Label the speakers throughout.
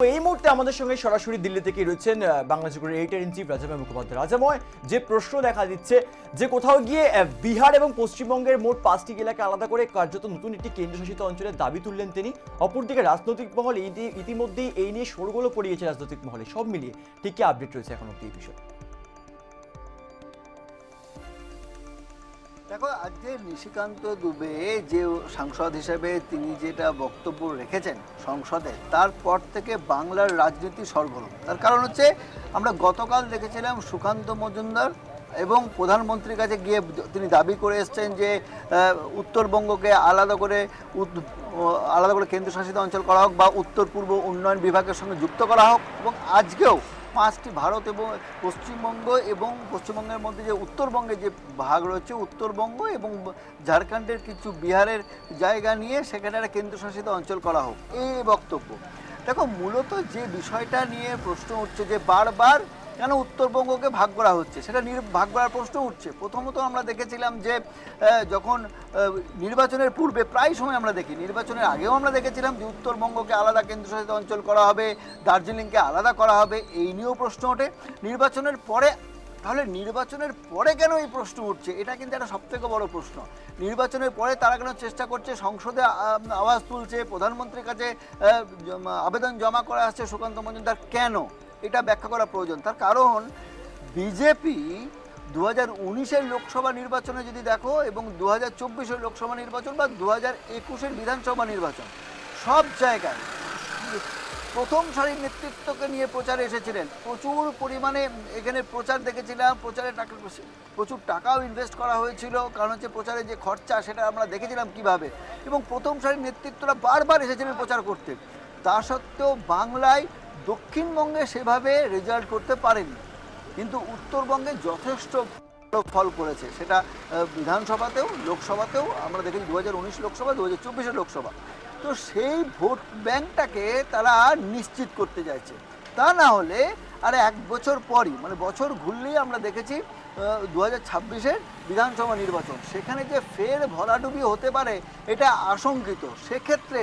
Speaker 1: এই মুহূর্তে আমাদের সঙ্গে সরাসরি দিল্লি থেকে রয়েছেন Bangladesh Bangladesh editor in chief Rajamoy Mukhopadhyay. Rajamoy যে প্রশ্ন দেখা দিচ্ছে যে কোথাও গিয়ে বিহার এবং পশ্চিমবঙ্গের মোট পাঁচটি এলাকা আলাদা করে কার্যত নতুন একটি কেন্দ্রশাসিত অঞ্চলের দাবি তুললেন তিনি। অপরদিকে রাজনৈতিক মহল ইতিমধ্যেই এই নিয়ে শোরগোলও পড়িয়েছে রাজনৈতিক মহলে। সব মিলিয়ে ঠিক কি আপডেট রয়েছে এখন অব্দি এই বিষয়ে?
Speaker 2: দেখো, আজকে নিশিকান্ত দুবে যে সাংসদ হিসেবে তিনি যেটা বক্তব্য রেখেছেন সংসদে, তারপর থেকে বাংলার রাজনীতি সরগরম। তার কারণ হচ্ছে, আমরা গতকাল দেখেছিলাম সুকান্ত মজুমদার এবং প্রধানমন্ত্রীর কাছে গিয়ে তিনি দাবি করে এসছেন যে উত্তরবঙ্গকে আলাদা করে আলাদা করে কেন্দ্রশাসিত অঞ্চল করা হোক বা উত্তর পূর্ব উন্নয়ন বিভাগের সঙ্গে যুক্ত করা হোক। এবং আজকেও পাঁচটি ভারত এবং পশ্চিমবঙ্গ এবং পশ্চিমবঙ্গের মধ্যে যে উত্তরবঙ্গে যে ভাগ রয়েছে, উত্তরবঙ্গ এবং ঝাড়খণ্ডের কিছু বিহারের জায়গা নিয়ে সেখানে একটা কেন্দ্রশাসিত অঞ্চল করা হোক। এই বক্তব্য। দেখো, মূলত যে বিষয়টা নিয়ে প্রশ্ন উঠছে যে বারবার কেন উত্তরবঙ্গকে ভাগ করা হচ্ছে? সেটা ভাগ করার প্রশ্ন উঠছে। প্রথমত আমরা দেখেছিলাম যে যখন নির্বাচনের পূর্বে প্রায় সময় আমরা দেখি, নির্বাচনের আগেও আমরা দেখেছিলাম যে উত্তরবঙ্গকে আলাদা কেন্দ্রশাসিত অঞ্চল করা হবে, দার্জিলিংকে আলাদা করা হবে, এই নিয়েও প্রশ্ন ওঠে। নির্বাচনের পরে, তাহলে নির্বাচনের পরে কেন এই প্রশ্ন উঠছে? এটা কিন্তু একটা সবথেকে বড় প্রশ্ন। নির্বাচনের পরে তারা কেন চেষ্টা করছে? সংসদে আওয়াজ তুলছে, প্রধানমন্ত্রীর কাছে আবেদন জমা করা আসছে সুকান্ত মজুমদার কেন? এটা ব্যাখ্যা করা প্রয়োজন। তার কারণ, বিজেপি দু হাজার উনিশের লোকসভা নির্বাচনে যদি দেখো এবং দু হাজার চব্বিশের লোকসভা নির্বাচন বা দু হাজার একুশের বিধানসভা নির্বাচন, সব জায়গায় প্রথম সারির নেতৃত্বকে নিয়ে প্রচারে এসেছিলেন। প্রচুর পরিমাণে এখানে প্রচার দেখেছিলাম, প্রচারে টাকা, প্রচুর টাকাও ইনভেস্ট করা হয়েছিল। কারণ হচ্ছে প্রচারে যে খরচা, সেটা আমরা দেখেছিলাম কীভাবে। এবং প্রথম সারির নেতৃত্বরা বারবার এসেছিলেন প্রচার করতে। তা সত্ত্বেও বাংলায় দক্ষিণবঙ্গে সেভাবে রেজাল্ট করতে পারেনি। কিন্তু উত্তরবঙ্গে যথেষ্ট ভালো ফল করেছে। সেটা বিধানসভাতেও, লোকসভাতেও, আমরা দেখেছি দু লোকসভা দু হাজার লোকসভা। তো সেই ভোট ব্যাংকটাকে তারা নিশ্চিত করতে চাইছে। তা না হলে আর এক বছর পরই মানে বছর ঘুরলেই আমরা দেখেছি দু হাজার ছাব্বিশের বিধানসভা নির্বাচন। সেখানে যে ফের ভরাডুবি হতে পারে, এটা আশঙ্কিত। সেক্ষেত্রে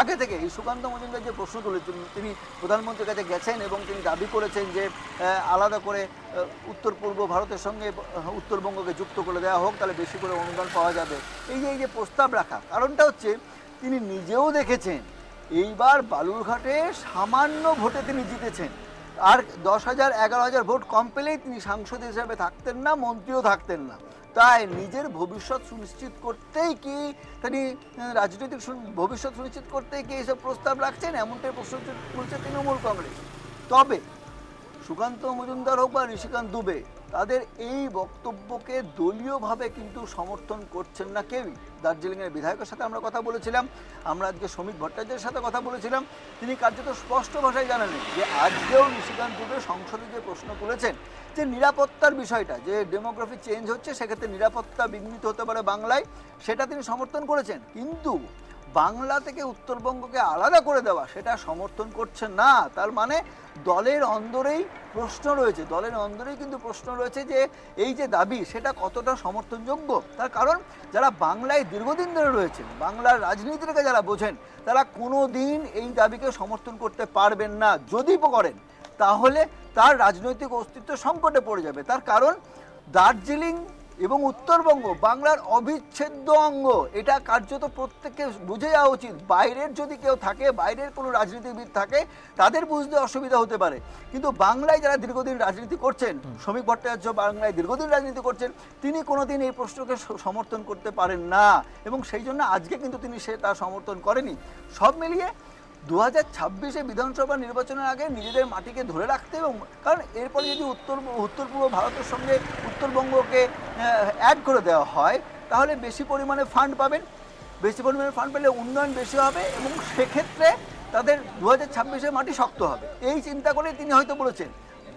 Speaker 2: আগে থেকে এই সুকান্ত মজুমদার যে প্রশ্ন তুলেছেন, তিনি প্রধানমন্ত্রীর কাছে গেছেন এবং তিনি দাবি করেছেন যে আলাদা করে উত্তর পূর্ব ভারতের সঙ্গে উত্তরবঙ্গকে যুক্ত করে দেওয়া হোক, তাহলে বেশি করে অনুদান পাওয়া যাবে। এই যে এই যে প্রস্তাব রাখা, কারণটা হচ্ছে তিনি নিজেও দেখেছেন, এইবার বালুরঘাটে সামান্য ভোটে তিনি জিতেছেন। আর দশ হাজার, এগারো হাজার ভোট কম পেলেই তিনি সাংসদ হিসাবে থাকতেন না, মন্ত্রীও থাকতেন না। তাই নিজের ভবিষ্যৎ সুনিশ্চিত করতেই কি তিনি রাজনৈতিক ভবিষ্যৎ সুনিশ্চিত করতেই কি এইসব প্রস্তাব রাখছেন? এমনটাই প্রশ্ন তুলছে তৃণমূল কংগ্রেস। তবে সুকান্ত মজুমদার হোক বা ঋষিকান্ত দুবে তাদের এই বক্তব্যকে দলীয়ভাবে কিন্তু সমর্থন করছেন না কেউই। দার্জিলিংয়ের বিধায়কের সাথে আমরা কথা বলেছিলাম, আমরা আজকে শ্রমিক ভট্টাচার্যের সাথে কথা বলেছিলাম। তিনি কার্যত স্পষ্ট ভাষায় জানালেন যে, আজকেও নিশিকান্ত দুবে সংসদে যে প্রশ্ন তুলেছেন যে, নিরাপত্তার বিষয়টা, যে ডেমোগ্রাফি চেঞ্জ হচ্ছে, সেক্ষেত্রে নিরাপত্তা বিঘ্নিত হতে পারে বাংলায়, সেটা তিনি সমর্থন করেছেন। কিন্তু বাংলা থেকে উত্তরবঙ্গকে আলাদা করে দেওয়া, সেটা সমর্থন করছে না। তার মানে দলের অন্দরেই প্রশ্ন রয়েছে, দলের অন্দরেই কিন্তু প্রশ্ন রয়েছে যে এই যে দাবি, সেটা কতটা সমর্থনযোগ্য? তার কারণ যারা বাংলায় দীর্ঘদিন ধরে রয়েছেন, বাংলার রাজনীতিটাকে যারা বোঝেন, তারা কোনো দিন এই দাবিকে সমর্থন করতে পারবেন না। যদি করেন, তাহলে তার রাজনৈতিক অস্তিত্ব সংকটে পড়ে যাবে। তার কারণ দার্জিলিং এবং উত্তরবঙ্গ বাংলার অবিচ্ছেদ্য অঙ্গ। এটা কার্যত প্রত্যেককে বুঝে যাওয়া উচিত। বাইরের যদি কেউ থাকে বাইরের কোনো রাজনীতিবিদ থাকে তাদের বুঝতে অসুবিধা হতে পারে। কিন্তু বাংলায় যারা দীর্ঘদিন রাজনীতি করছেন শ্রমিক ভট্টাচার্য বাংলায় দীর্ঘদিন রাজনীতি করছেন তিনি কোনোদিন এই প্রশ্নকে সমর্থন করতে পারেন না। এবং সেই জন্য আজকে কিন্তু তিনি সে তার সমর্থন করেনি। সব মিলিয়ে দু হাজার ছাব্বিশে বিধানসভা নির্বাচনের আগে নিজেদের মাটিকে ধরে রাখতে এবং কারণ এরপরে যদি উত্তর উত্তর পূর্ব ভারতের সঙ্গে উত্তরবঙ্গকে অ্যাড করে দেওয়া হয়, তাহলে বেশি পরিমাণে ফান্ড পাবেন। বেশি পরিমাণে ফান্ড পেলে উন্নয়ন বেশি হবে এবং সেক্ষেত্রে তাদের দু হাজার ছাব্বিশে মাটি শক্ত হবে। এই চিন্তা করে তিনি হয়তো বলেছেন,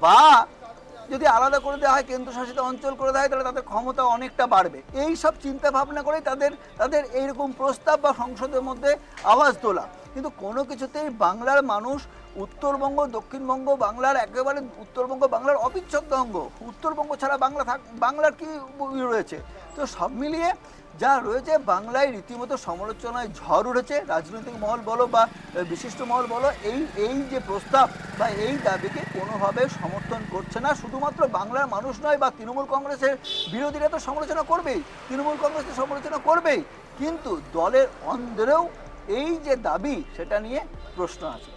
Speaker 2: বা যদি আলাদা করে দেওয়া হয়, কেন্দ্রশাসিত অঞ্চল করে দেওয়া হয়, তাহলে তাদের ক্ষমতা অনেকটা বাড়বে। এই সব চিন্তা ভাবনা করেই তাদের তাদের এইরকম প্রস্তাব বা সংসদের মধ্যে আওয়াজ তোলা। কিন্তু কোনো কিছুতেই বাংলার মানুষ উত্তরবঙ্গ, দক্ষিণবঙ্গ, বাংলার একেবারে উত্তরবঙ্গ, বাংলার অবিচ্ছেদ্য অঙ্গ। উত্তরবঙ্গ ছাড়া বাংলা থাক, বাংলার কি রয়েছে? তো সব মিলিয়ে যা রয়েছে বাংলায় রীতিমতো সমালোচনায় ঝড় উঠেছে। রাজনৈতিক মহল বলো বা বিশিষ্ট মহল বলো, এই এই যে প্রস্তাব বা এই দাবিকে কোনোভাবে সমর্থন করছে না। শুধুমাত্র বাংলার মানুষ নয় বা তৃণমূল কংগ্রেসের বিরোধীরা তো সমালোচনা করবেই, তৃণমূল কংগ্রেস তো সমালোচনা করবেই। কিন্তু দলের অন্দরেও এই যে দাবি সেটা নিয়ে প্রশ্ন আছে।